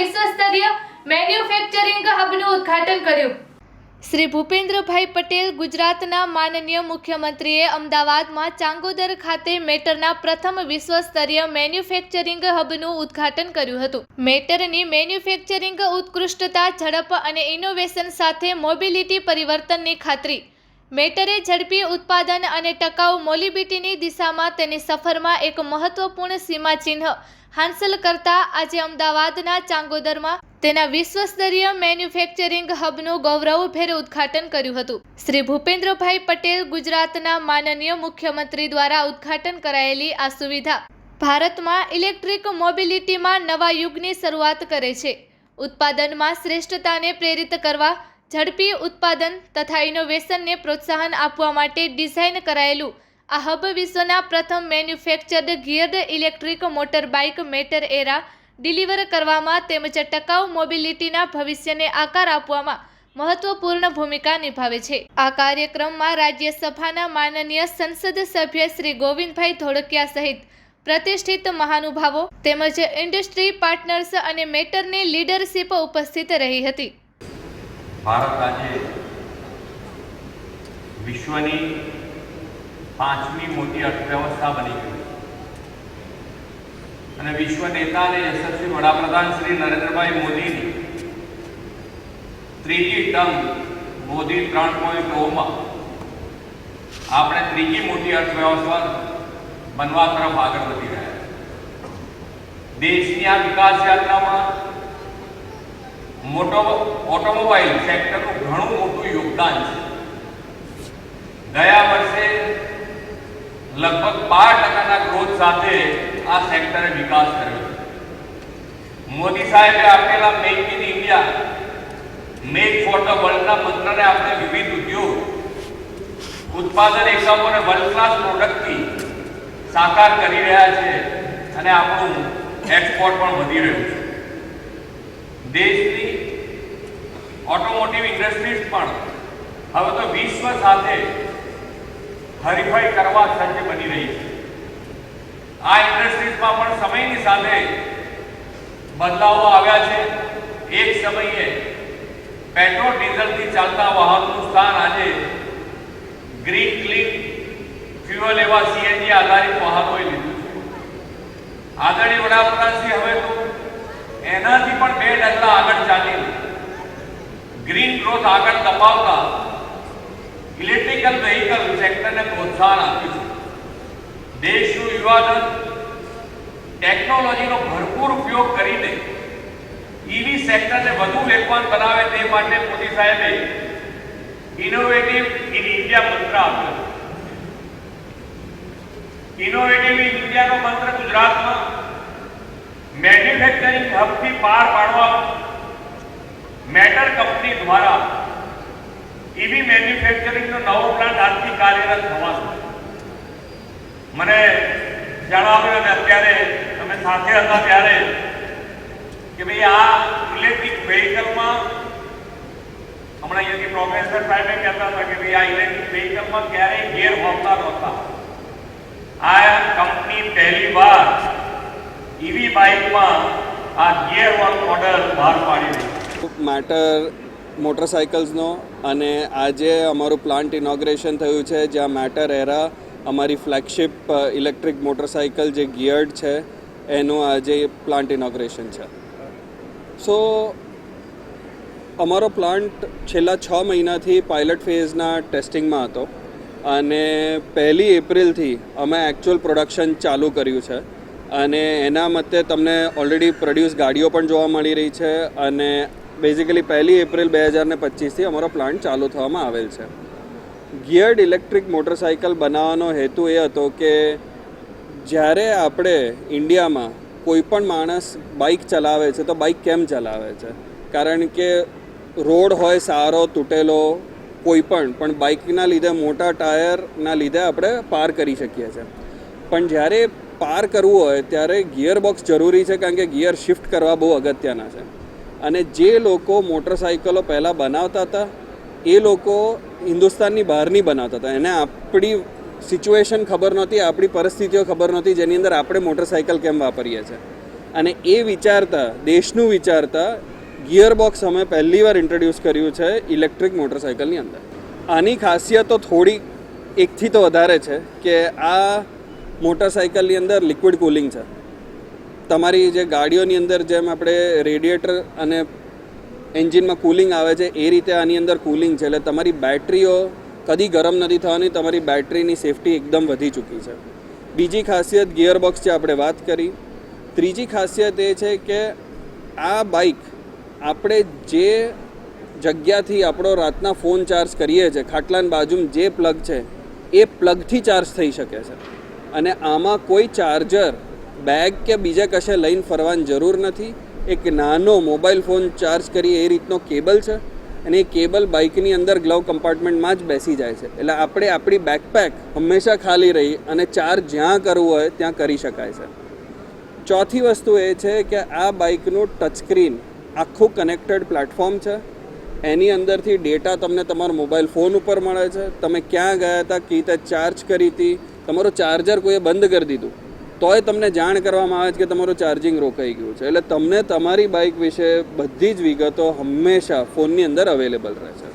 વિશ્વસ્તરીય manufacturing હબનું ઉદ્ઘાટન કર્યું. શ્રી ભૂપેન્દ્રભાઈ પટેલ ગુજરાતના માનનીય મુખ્યમંત્રીએ અમદાવાદમાં ચાંગોદર ખાતે મેટરના પ્રથમ વિશ્વસ્તરીય મેન્યુફેક્ચરિંગ હબનું ઉદ્ઘાટન કર્યું હતું. મેટરની મેન્યુફેક્ચરિંગ ઉત્કૃષ્ટતા, ઝડપ અને ઇનોવેશન સાથે મોબિલિટી પરિવર્તનની ખાતરી મેટરે ઝડપી ઉત્પાદન અને ટકાઉ મોલિબિટીની દિશામાં તેની સફરમાં એક મહત્વપૂર્ણ સીમાચિહ્ન હાંસલ કરતા આજે અમદાવાદના ચાંગોદરમાં તેના વિશ્વસ્તરીય મેન્યુફેક્ચરિંગ હબનું ગૌરવભેર ઉદ્ઘાટન કર્યું હતું. શ્રી ભૂપેન્દ્રભાઈ પટેલ ગુજરાતના માનનીય મુખ્યમંત્રી દ્વારા ઉદ્ઘાટન કરાયેલી આ સુવિધા ભારતમાં ઇલેક્ટ્રિક મોબિલિટીમાં નવા યુગની શરૂઆત કરે છે. ઉત્પાદનમાં શ્રેષ્ઠતાને પ્રેરિત કરવા ઝડપી ઉત્પાદન તથા ઇનોવેશનને પ્રોત્સાહન આપવા માટે ડિઝાઇન કરાયેલું. આ હબ વિશ્વના પ્રથમ manufactured geared electric motor bike Matter Aera deliver કરવામાં તેમજ ટકાઉ મોબિલિટીના ભવિષ્યને આકાર આપવામાં મહત્વપૂર્ણ ભૂમિકા નિભાવે છે. આ કાર્યક્રમમાં રાજ્યસભાના માનનીય સંસદ સભ્ય શ્રી ગોવિંદભાઈ ધોળકિયા સહિત પ્રતિષ્ઠિત મહાનુભાવો તેમજ ઇન્ડસ્ટ્રી પાર્ટનર્સ અને મેટરની લીડરશીપ ઉપસ્થિત રહી હતી. ભારત આજે વિશ્વની પાંચમી મોટી અર્થવ્યવસ્થા બની ગઈ અને વિશ્વ નેતા અને યશસ્વી વડાપ્રધાન શ્રી નરેન્દ્રભાઈ મોદીની ત્રીજી ટર્મ મોદી ત્રણ પોઈન્ટ ઓમાં આપણે ત્રીજી મોટી અર્થવ્યવસ્થા બનવા તરફ આગળ વધી રહ્યા દેશની આ વિકાસ યાત્રામાં મોટો ઓટોમોબાઈલ સેક્ટરનું ઘણું મોટું યોગદાન છે. ગયા વર્ષે લગભગ બાર ટકાના ગ્રોથ સાથે આ સેક્ટરે વિકાસ કર્યો મોદી સાહેબે આપેલા make in India make for the વર્લ્ડના મંત્રને આપણે વિવિધ ઉદ્યોગ, ઉત્પાદન એકમોને વર્લ્ડ ક્લાસ પ્રોડક્ટથી સાકાર કરી રહ્યા છે અને આપણું એક્સપોર્ટ પણ વધી રહ્યું છે. દેશની ઇન્ડસ્ટ્રીઝ પણ હવે તો વિશ્વ સાથે હરીફાઈ કરવા સજ્જ બની રહી છે. આ ઇન્ડસ્ટ્રીઝમાં પણ સમયની સાથે બદલાવો આવ્યા છે. એક સમયે પેટ્રોલ, ડીઝલથી ચાલતા વાહનનું સ્થાન આજે ગ્રીન, ક્લીન ફ્યુઅલ એવા સીએનજી આધારિત વાહનોએ લીધું છે. આદરણીય વડાપ્રધાનશ્રી, હવે તો એનાથી પણ બે ડગલા આગળ ચાલી ગ્રીન ગ્રોથ આગળ દબાવતા ઇલેક્ટ્રિકલ વેહિકલ સેક્ટરને પ્રોત્સાહન આપ્યું છે. દેશનું યુવાધન ટેકનોલોજીનો ભરપૂર ઉપયોગ કરીને ઈવી સેક્ટરને વધુ વેગવાન બનાવે તે માટે મોદી સાહેબે ઇનોવેટિવ ઇન ઇન્ડિયા મંત્ર આપ્યો ઇનોવેટિવ ઇન ઇન્ડિયાનો મંત્ર ગુજરાતમાં મેન્યુફેક્ચરિંગ હબથી પાર પાડવા મેટર કંપની દ્વારા ઈવી મેન્યુફેક્ચરિંગનો નવો પ્લાન્ટ આજથી કાર્યરત થવાનો મને જણાવ્યું અને અત્યારે તમે સાથે હતા ત્યારે કે ભાઈ આ ઇલેક્ટ્રિક વેહિકલમાં હમણાં અહીંયાથી પ્રોફેસર સાહેબે કહેતા હતા કે ભાઈ આ ઇલેક્ટ્રિક વેહિકલમાં ક્યારેય ગેર હોતા નહોતા. આ કંપની પહેલી વાર ઈવી બાઇકમાં આ ગેર વર્ક મોડલ બહાર પાડી રહી છે. મેટર મોટરસાઇકલ્સનો અને આજે અમારું પ્લાન્ટ ઇનોગ્રેશન થયું છે, જ્યાં મેટર એરા અમારી ફ્લેગશિપ ઇલેક્ટ્રિક મોટરસાઇકલ જે ગિયર્ડ છે, એનું આજે પ્લાન્ટ ઇનોગ્રેશન છે. સો અમારો પ્લાન્ટ છેલ્લા છ મહિનાથી પાયલટ ફેઝના ટેસ્ટિંગમાં હતો અને પહેલી એપ્રિલથી અમે એકચ્યુઅલ પ્રોડક્શન ચાલુ કર્યું છે અને એના મતે તમને ઓલરેડી પ્રોડ્યુસ ગાડીઓ પણ જોવા મળી રહી છે અને બેઝિકલી પહેલી એપ્રિલ બે હજારને પચીસથી અમારો પ્લાન્ટ ચાલુ થવામાં આવેલ છે. ગિયર્ડ ઇલેક્ટ્રિક મોટરસાઇકલ બનાવવાનો હેતુ એ હતો કે જ્યારે આપણે ઇન્ડિયામાં કોઈ પણ માણસ બાઇક ચલાવે છે, તો બાઇક કેમ ચલાવે છે? કારણ કે રોડ હોય સારો, તૂટેલો, કોઈ પણ પણ બાઇકના લીધે મોટા ટાયરના લીધે આપણે પાર કરી શકીએ છીએ. પણ જ્યારે પાર કરવું હોય, ત્યારે ગિયર બોક્સ જરૂરી છે, કારણ કે ગિયર શિફ્ટ કરવા બહુ અગત્યના છે. અને જે લોકો મોટરસાઇકલો પહેલાં બનાવતા હતા, એ લોકો હિન્દુસ્તાનની બહારની બનાવતા હતા. એને આપણી સિચ્યુએશન ખબર નહોતી, આપણી પરિસ્થિતિઓ ખબર નહોતી, જેની અંદર આપણે મોટરસાઇકલ કેમ વાપરીએ છીએ. અને એ વિચારતા, દેશનું વિચારતા ગિયર બોક્સ અમે પહેલી વાર ઇન્ટ્રોડ્યુસ કર્યું છે ઇલેક્ટ્રિક મોટરસાઇકલની અંદર. આની ખાસિયતો થોડી એકથી તો વધારે છે કે આ મોટરસાઇકલની અંદર લિક્વિડ કુલિંગ છે. તમારી જે ગાડીઓની અંદર જેમ આપણે રેડિએટર અને એન્જિનમાં કુલિંગ આવે છે, એ રીતે આની અંદર કુલિંગ છે. એટલે તમારી બેટરીઓ કદી ગરમ નથી થવાની, તમારી બેટરીની સેફટી એકદમ વધી ચૂકી છે. બીજી ખાસિયત ગિયરબોક્સ છે, આપણે વાત કરી. ત્રીજી ખાસિયત એ છે કે આ બાઇક આપણે જે જગ્યાથી આપણો રાતના ફોન ચાર્જ કરીએ છીએ, ખાટલાની બાજુમાં જે પ્લગ છે, એ પ્લગથી ચાર્જ થઈ શકે છે. અને આમાં કોઈ ચાર્જર બેગ કે બીજા કશે લઈને ફરવાની જરૂર નથી? એક નાનો મોબાઈલ ફોન ચાર્જ કરી એ રીતનો કેબલ છે? અને એ કેબલ બાઇકની અંદર ગ્લવ કમ્પાર્ટમેન્ટમાં જ બેસી જાય છે. એટલે આપણે આપણી બેકપેક હંમેશા ખાલી રહી અને ચાર્જ જ્યાં કરવું હોય ત્યાં કરી શકાય છે. ચોથી વસ્તુ એ છે કે આ બાઇકનું ટચ સ્ક્રીન આખું કનેક્ટેડ પ્લેટફોર્મ છે. એની અંદરથી ડેટા તમને તમારો મોબાઈલ ફોન ઉપર મળે છે. તમે ક્યાં ગયા હતા, કઈ રીતે ચાર્જ કરી હતી? તમારું ચાર્જર કોઈએ બંધ કરી દીધું? તોય તમને જાણ કરવામાં આવે છે કે તમારું ચાર્જિંગ રોકાઈ ગયું છે. એટલે તમને તમારી બાઇક વિશે બધી જ વિગતો હંમેશા ફોનની અંદર અવેલેબલ રહે છે.